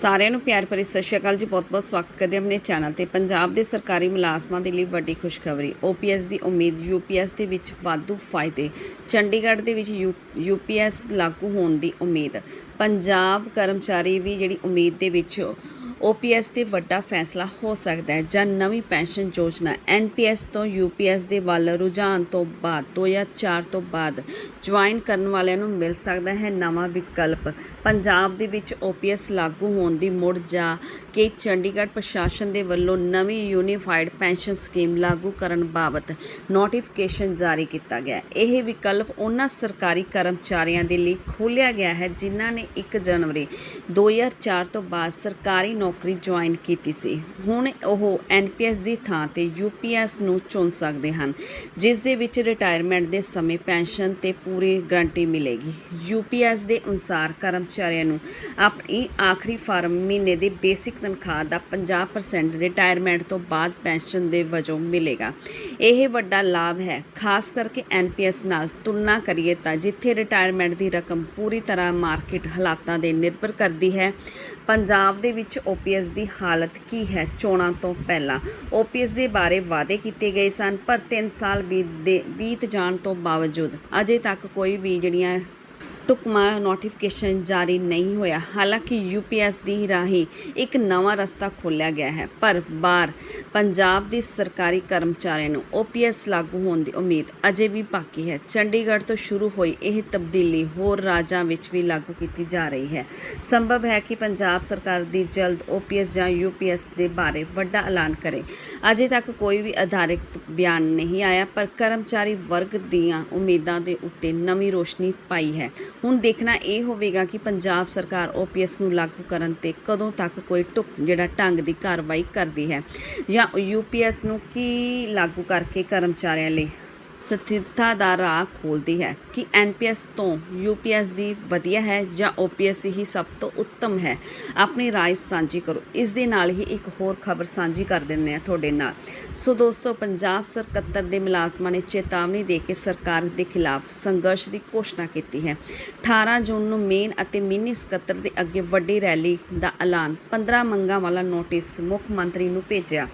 ਸਾਰਿਆਂ ਨੂੰ ਪਿਆਰ ਭਰੀ ਸਤਿ ਸ਼੍ਰੀ ਅਕਾਲ ਜੀ ਬਹੁਤ-ਬਹੁਤ ਸਵਾਗਤ ਕਰਦੇ ਆਪਣੇ ਚੈਨਲ ਤੇ। ਪੰਜਾਬ ਦੇ ਸਰਕਾਰੀ ਮੁਲਾਜ਼ਮਾਂ ਦੇ ਲਈ ਵੱਡੀ ਖੁਸ਼ਖਬਰੀ। ਓਪੀਐਸ ਦੀ ਉਮੀਦ ਯੂਪੀਐਸ ਦੇ ਵਿੱਚ ਵਾਧੂ ਫਾਇਦੇ। ਚੰਡੀਗੜ੍ਹ ਦੇ ਵਿੱਚ ਯੂਪੀਐਸ ਲਾਗੂ ਹੋਣ ਦੀ ਉਮੀਦ। ਪੰਜਾਬ ਕਰਮਚਾਰੀ ਵੀ ਜਿਹੜੀ ਉਮੀਦ ਦੇ ਵਿੱਚ ਓਪੀਐਸ ਤੇ ਵੱਡਾ ਫੈਸਲਾ ਹੋ ਸਕਦਾ ਹੈ। ਜਾਂ ਨਵੀਂ ਪੈਨਸ਼ਨ ਯੋਜਨਾ ਐਨਪੀਐਸ ਤੋਂ ਯੂਪੀਐਸ ਦੇ ਵੱਲ ਰੁਝਾਨ ਤੋਂ ਬਾਅਦ 2004 ਤੋਂ ਬਾਅਦ ਜੁਆਇਨ ਕਰਨ ਵਾਲਿਆਂ ਨੂੰ ਮਿਲ ਸਕਦਾ ਹੈ ਨਵਾਂ ਵਿਕਲਪ। ਪੰਜਾਬ ਦੇ ਵਿੱਚ ਓਪੀਐਸ ਲਾਗੂ ਹੋਣ ਦੀ ਮੁੜ ਜਾ ਕੇ ਚੰਡੀਗੜ੍ਹ ਪ੍ਰਸ਼ਾਸਨ ਦੇ ਵੱਲੋਂ ਨਵੀਂ ਯੂਨੀਫਾਈਡ ਪੈਨਸ਼ਨ ਸਕੀਮ ਲਾਗੂ ਕਰਨ ਬਾਬਤ ਨੋਟੀਫਿਕੇਸ਼ਨ ਜਾਰੀ ਕੀਤਾ ਗਿਆ ਇਹ ਵਿਕਲਪ ਉਹਨਾਂ ਸਰਕਾਰੀ ਕਰਮਚਾਰੀਆਂ ਦੇ ਲਈ ਖੋਲ੍ਹਿਆ ਗਿਆ ਹੈ, ਜਿਨ੍ਹਾਂ ਨੇ 1 ਜਨਵਰੀ 2004 ਤੋਂ ਬਾਅਦ ਸਰਕਾਰੀ ਨੌਕਰੀ ਜੁਆਇਨ ਕੀਤੀ ਸੀ। ਹੁਣ ਉਹ ਐਨਪੀਐਸ ਦੀ ਥਾਂ ਤੇ ਯੂਪੀਐਸ ਨੂੰ ਚੁਣ ਸਕਦੇ ਹਨ, ਜਿਸ ਦੇ ਵਿੱਚ ਰਿਟਾਇਰਮੈਂਟ ਦੇ ਸਮੇਂ ਪੈਨਸ਼ਨ ਤੇ ਪੂਰੀ ਗਰੰਟੀ ਮਿਲੇਗੀ। ਯੂਪੀਐਸ ਦੇ ਅਨੁਸਾਰ ਕਰਮਚਾਰੀਆਂ ਨੂੰ ਆਪਣੀ ਆਖਰੀ ਫਾਰਮ ਮਹੀਨੇ ਦੀ ਬੇਸਿਕ ਤਨਖਾਹ ਦਾ 50% ਰਿਟਾਇਰਮੈਂਟ ਤੋਂ ਬਾਅਦ ਪੈਨਸ਼ਨ ਦੇ ਵਜੋਂ ਮਿਲੇਗਾ। ਇਹ ਵੱਡਾ ਲਾਭ ਹੈ। ਖਾਸ ਕਰਕੇ ਐਨਪੀਐਸ ਨਾਲ ਤੁਲਨਾ ਕਰੀਏ ਤਾਂ ਜਿੱਥੇ ਰਿਟਾਇਰਮੈਂਟ ਦੀ ਰਕਮ ਪੂਰੀ ਤਰ੍ਹਾਂ ਮਾਰਕੀਟ ਹਾਲਾਤਾਂ ਦੇ ਨਿਰਭਰ ਕਰਦੀ ਹੈ, ਪੰਜਾਬ ਦੇ ਵਿੱਚ ਓਪੀਐਸ ਦੀ ਹਾਲਤ ਕੀ ਹੈ? ਚੋਣਾਂ ਤੋਂ ਪਹਿਲਾਂ ਓਪੀਐਸ ਦੇ ਬਾਰੇ ਵਾਅਦੇ ਕੀਤੇ ਗਏ ਸਨ, ਪਰ 3 ਸਾਲ ਬੀਤ ਦੇ ਬੀਤ ਜਾਣ ਤੋਂ ਬਾਵਜੂਦ ਅਜੇ ਤੱਕ ਕੋਈ ਵੀ ਜਿਹੜੀਆਂ ਟੁਕਮਾ ਨੋਟੀਫਿਕੇਸ਼ਨ ਜਾਰੀ ਨਹੀਂ ਹੋਇਆ। ਹਾਲਾਂਕਿ ਯੂਪੀਐਸ ਦੀ ਰਾਹੀਂ ਇੱਕ ਨਵਾਂ ਰਸਤਾ ਖੋਲ੍ਹਿਆ ਗਿਆ ਹੈ, ਪਰ ਬਾਰ ਪੰਜਾਬ ਦੀ ਸਰਕਾਰੀ ਕਰਮਚਾਰੀਆਂ ਨੂੰ ਓਪੀਐਸ ਲਾਗੂ ਹੋਣ ਦੀ ਉਮੀਦ ਅਜੇ ਵੀ ਬਾਕੀ ਹੈ। ਚੰਡੀਗੜ੍ਹ ਤੋਂ ਸ਼ੁਰੂ ਹੋਈ ਇਹ ਤਬਦੀਲੀ ਹੋਰ ਰਾਜਾਂ ਵਿੱਚ ਵੀ ਲਾਗੂ ਕੀਤੀ ਜਾ ਰਹੀ ਹੈ। ਸੰਭਵ ਹੈ ਕਿ ਪੰਜਾਬ ਸਰਕਾਰ ਦੀ ਜਲਦ ਓਪੀਐਸ ਜਾਂ ਯੂਪੀਐਸ ਦੇ ਬਾਰੇ ਵੱਡਾ ਐਲਾਨ ਕਰੇ। ਅਜੇ ਤੱਕ ਕੋਈ ਵੀ ਆਧਾਰਿਤ ਬਿਆਨ ਨਹੀਂ ਆਇਆ, ਪਰ ਕਰਮਚਾਰੀ ਵਰਗ ਦੀਆਂ ਉਮੀਦਾਂ ਦੇ ਉੱਤੇ ਨਵੀਂ ਰੋਸ਼ਨੀ ਪਾਈ ਹੈ। ਹੁਣ ਦੇਖਣਾ ਇਹ ਹੋਵੇਗਾ ਕਿ ਪੰਜਾਬ ਸਰਕਾਰ ਓਪੀਐਸ ਨੂੰ ਲਾਗੂ ਕਰਨ ਤੇ ਕਦੋਂ ਤੱਕ ਕੋਈ ਟੁਕ ਜਿਹੜਾ ਢੰਗ ਦੀ ਕਾਰਵਾਈ ਕਰਦੀ ਹੈ। ਜਾਂ ਯੂਪੀਐਸ ਨੂੰ ਕੀ ਲਾਗੂ ਕਰਕੇ ਕਰਮਚਾਰੀਆਂ ਲਈ ਸਥਿਰਤਾ ਦਾ ਰਾਹ ਖੋਲਦੀ ਹੈ ਕਿ ਐਨਪੀਐਸ ਤੋਂ ਯੂਪੀਐਸ ਦੀ ਵਧੀਆ ਹੈ ਜਾਂ ਓਪੀਐਸ ਹੀ ਸਭ ਤੋਂ ਉੱਤਮ ਹੈ। ਆਪਣੀ ਰਾਏ ਸਾਂਝੀ ਕਰੋ। ਇਸ ਦੇ ਨਾਲ ਹੀ ਇੱਕ ਹੋਰ ਖਬਰ ਸਾਂਝੀ ਕਰ ਦਿੰਨੇ ਆ ਤੁਹਾਡੇ ਨਾਲ। ਸੋ ਦੋਸਤੋ, ਪੰਜਾਬ ਸਰਕੱਤਰ ਦੇ ਮੁਲਾਜ਼ਮਾਂ ਨੇ ਚੇਤਾਵਨੀ ਦੇ ਕੇ ਸਰਕਾਰ ਦੇ ਖਿਲਾਫ ਸੰਘਰਸ਼ ਦੀ ਘੋਸ਼ਣਾ ਕੀਤੀ ਹੈ। 18 ਜੂਨ ਨੂੰ ਮੇਨ ਅਤੇ ਮਿੰਨੀ ਸਕੱਤਰ ਦੇ ਅੱਗੇ ਵੱਡੀ ਰੈਲੀ ਦਾ ਐਲਾਨ 15 ਮੰਗਾਂ ਵਾਲਾ ਨੋਟਿਸ ਮੁੱਖ ਮੰਤਰੀ ਨੂੰ ਭੇਜਿਆ।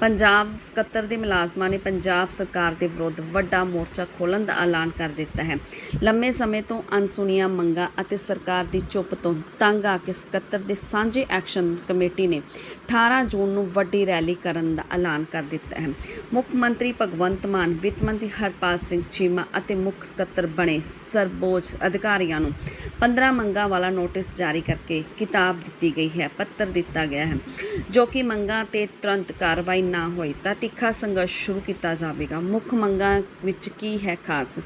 ਪੰਜਾਬ ਸਕੱਤਰ ਦੇ ਮੁਲਾਜ਼ਮਾਂ ਨੇ ਪੰਜਾਬ ਸਰਕਾਰ ਦੇ ਵਿਰੁੱਧ ਵੱਡਾ ਮੋਰਚਾ ਖੋਲ੍ਹਣ ਦਾ ਐਲਾਨ ਕਰ ਦਿੱਤਾ ਹੈ। ਲੰਮੇ ਸਮੇਂ ਤੋਂ ਅਣਸੁਣੀਆਂ ਮੰਗਾਂ ਅਤੇ ਸਰਕਾਰ ਦੀ ਚੁੱਪ ਤੋਂ ਤੰਗ ਆ ਕੇ ਸਕੱਤਰ ਦੇ ਸਾਂਝੇ ਐਕਸ਼ਨ ਕਮੇਟੀ ਨੇ 18 ਜੂਨ ਨੂੰ ਵੱਡੀ ਰੈਲੀ ਕਰਨ ਦਾ ਐਲਾਨ ਕਰ ਦਿੱਤਾ ਹੈ। ਮੁੱਖ ਮੰਤਰੀ ਭਗਵੰਤ ਮਾਨ, ਵਿੱਤ ਮੰਤਰੀ ਹਰਪਾਲ ਸਿੰਘ ਚੀਮਾ ਅਤੇ ਮੁੱਖ ਸਕੱਤਰ ਬਣੇ ਸਰਬੋਚ ਅਧਿਕਾਰੀਆਂ ਨੂੰ 15 ਮੰਗਾਂ ਵਾਲਾ ਨੋਟਿਸ ਜਾਰੀ ਕਰਕੇ ਕਿਤਾਬ ਦਿੱਤੀ ਗਈ ਹੈ, ਪੱਤਰ ਦਿੱਤਾ ਗਿਆ ਹੈ, ਜੋ ਕਿ ਮੰਗਾਂ ਤੇ ਤੁਰੰਤ ਕਾਰਵਾਈ ਨਾ ਹੋਈ ਤਾਂ ਤਿੱਖਾ ਸੰਘਰਸ਼ ਸ਼ੁਰੂ ਕੀਤਾ ਜਾਵੇਗਾ। ਮੁੱਖ ਮੰਗਾਂ ਵਿੱਚ ਕੀ ਹੈ ਖਾਸ?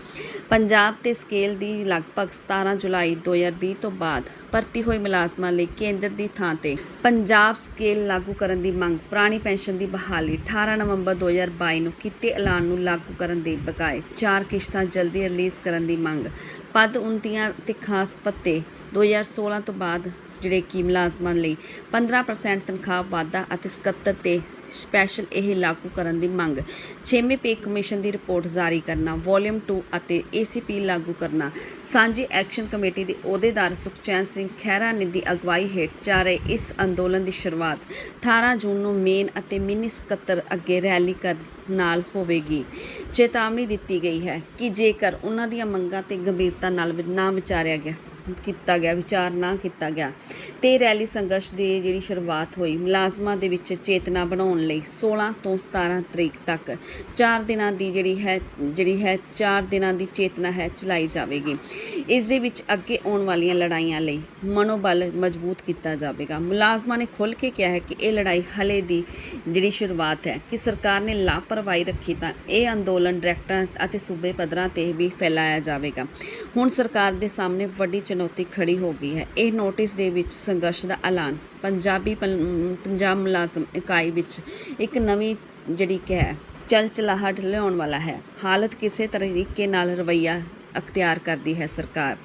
ਪੰਜਾਬ ਤੇ ਸਕੇਲ ਦੀ ਲਗਭਗ 17 ਜੁਲਾਈ 2020 ਤੋਂ ਬਾਅਦ ਭਰਤੀ ਹੋਏ ਮੁਲਾਜ਼ਮਾਂ ਲਈ ਕੇਂਦਰ ਦੀ ਥਾਂ ਤੇ ਪੰਜਾਬ ਸਕੇਲ ਲਾਗੂ ਕਰਨ ਦੀ ਮੰਗ, ਪੁਰਾਣੀ ਪੈਨਸ਼ਨ ਦੀ ਬਹਾਲੀ 18 ਨਵੰਬਰ 2022 ਨੂੰ ਕੀਤੇ ਐਲਾਨ ਨੂੰ ਲਾਗੂ ਕਰਨ ਦੇ ਬਕਾਏ ਚਾਰ ਕਿਸ਼ਤਾਂ ਜਲਦੀ ਰਿਲੀਜ਼ ਕਰਨ ਦੀ ਮੰਗ। ਪਦ ਉਨਤੀਆਂ ਤੇ ਖਾਸ ਪੱਤੇ 2016 ਤੋਂ ਬਾਅਦ ਜਿਹੜੇ ਕਿ ਮੁਲਾਜ਼ਮਾਂ ਲਈ 15% ਤਨਖਾਹ ਵਾਧਾ ਅਤੇ 77 ਤੇ ਸਪੈਸ਼ਲ ਇਹ ਲਾਗੂ ਕਰਨ ਦੀ ਮੰਗ। 6ਵੇਂ ਪੇ ਕਮਿਸ਼ਨ ਦੀ ਰਿਪੋਰਟ ਜਾਰੀ ਕਰਨਾ ਵੋਲੀਅਮ 2 ਅਤੇ ACP ਲਾਗੂ ਕਰਨਾ। ਸਾਂਝੀ ਐਕਸ਼ਨ ਕਮੇਟੀ ਦੇ ਅਹੁਦੇਦਾਰ ਸੁਖਚੈਨ ਸਿੰਘ ਖਹਿਰਾ ਨੇ ਦੀ ਅਗਵਾਈ ਹੇਠ ਜਾ ਰਹੇ ਇਸ ਅੰਦੋਲਨ ਦੀ ਸ਼ੁਰੂਆਤ 18 ਜੂਨ ਨੂੰ ਮੇਨ ਅਤੇ ਮਿੰਨੀ ਸਕੱਤਰ ਅੱਗੇ ਰੈਲੀ ਕਰ ਨਾਲ ਹੋਵੇਗੀ। ਚੇਤਾਵਨੀ ਦਿੱਤੀ ਗਈ ਹੈ ਕਿ ਜੇਕਰ ਉਹਨਾਂ ਦੀਆਂ ਮੰਗਾਂ ਤੇ ਗੰਭੀਰਤਾ ਨਾਲ ਨਾ ਵਿਚਾਰਿਆ ਗਿਆ ਕੀਤਾ ਗਿਆ, ਵਿਚਾਰ ਨਾ ਕੀਤਾ ਗਿਆ। ਤੇ ਰੈਲੀ ਸੰਘਰਸ਼ ਦੀ ਜਿਹੜੀ ਸ਼ੁਰੂਆਤ ਹੋਈ, ਮੁਲਾਜ਼ਮਾਂ ਦੇ ਵਿੱਚ ਚੇਤਨਾ ਬਣਾਉਣ ਲਈ 16 ਤੋਂ 17 ਤਰੀਕ ਤੱਕ 4 ਦਿਨਾਂ ਦੀ ਜਿਹੜੀ ਹੈ ਜਿਹੜੀ ਹੈ 4 ਦਿਨਾਂ ਦੀ ਚੇਤਨਾ ਹੈ ਚਲਾਈ ਜਾਵੇਗੀ। ਇਸ ਦੇ ਵਿੱਚ ਅੱਗੇ ਆਉਣ ਵਾਲੀਆਂ ਲੜਾਈਆਂ ਲਈ ਮਨੋਬਲ ਮਜ਼ਬੂਤ ਕੀਤਾ ਜਾਵੇਗਾ। ਮੁਲਾਜ਼ਮਾਂ ਨੇ ਖੁੱਲ੍ਹ ਕੇ ਕਿਹਾ ਹੈ ਕਿ ਇਹ ਲੜਾਈ ਹਲੇ ਦੀ ਜਿਹੜੀ ਸ਼ੁਰੂਆਤ ਹੈ ਕਿ ਸਰਕਾਰ ਨੇ ਲਾਪਰਵਾਹੀ ਰੱਖੀ ਤਾਂ ਇਹ ਅੰਦੋਲਨ ਡਾਇਰੈਕਟਰਾਂ ਅਤੇ ਸੂਬੇ ਪੱਧਰਾਂ ਤੇ ਵੀ ਫੈਲਾਇਆ ਜਾਵੇਗਾ। ਹੁਣ ਸਰਕਾਰ ਦੇ ਸਾਹਮਣੇ ਵੱਡੀ ਚੁਣੌਤੀ ਖੜੀ ਹੋ ਗਈ ਹੈ। ਇਹ ਨੋਟਿਸ ਦੇ ਵਿੱਚ ਸੰਘਰਸ਼ ਦਾ ਐਲਾਨ ਪੰਜਾਬੀ ਪਲ- ਪੰਜਾਬ ਮੁਲਾਜ਼ਮ ਇਕਾਈ ਵਿੱਚ ਇੱਕ ਨਵੀਂ ਜਿਹੜੀ ਕਿ ਹੈ, ਚਲਚਲਾਹਟ ਲਿਆਉਣ ਵਾਲਾ ਹੈ। ਹਾਲਤ ਕਿਸੇ ਤਰੀਕੇ ਨਾਲ ਰਵਈਆ ਅਖਤਿਆਰ ਕਰਦੀ ਹੈ ਸਰਕਾਰ।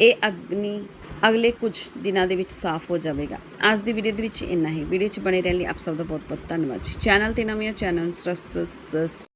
ਇਹ ਅਗਨੀ ਅਗਲੇ ਕੁਝ ਦਿਨਾਂ ਦੇ ਵਿੱਚ ਸਾਫ਼ ਹੋ ਜਾਵੇਗਾ। ਅੱਜ ਦੀ ਵੀਡੀਓ ਦੇ ਵਿੱਚ ਇੰਨਾ ਹੀ। ਵੀਡੀਓ 'ਚ ਬਣੇ ਰਹਿਣ ਲਈ ਆਪ ਸਭ ਦਾ ਬਹੁਤ ਬਹੁਤ ਧੰਨਵਾਦ ਜੀ। ਚੈਨਲ ਤੇ ਨਵੇਂ ਹੋ ਚੈਨਲ ਨੂੰ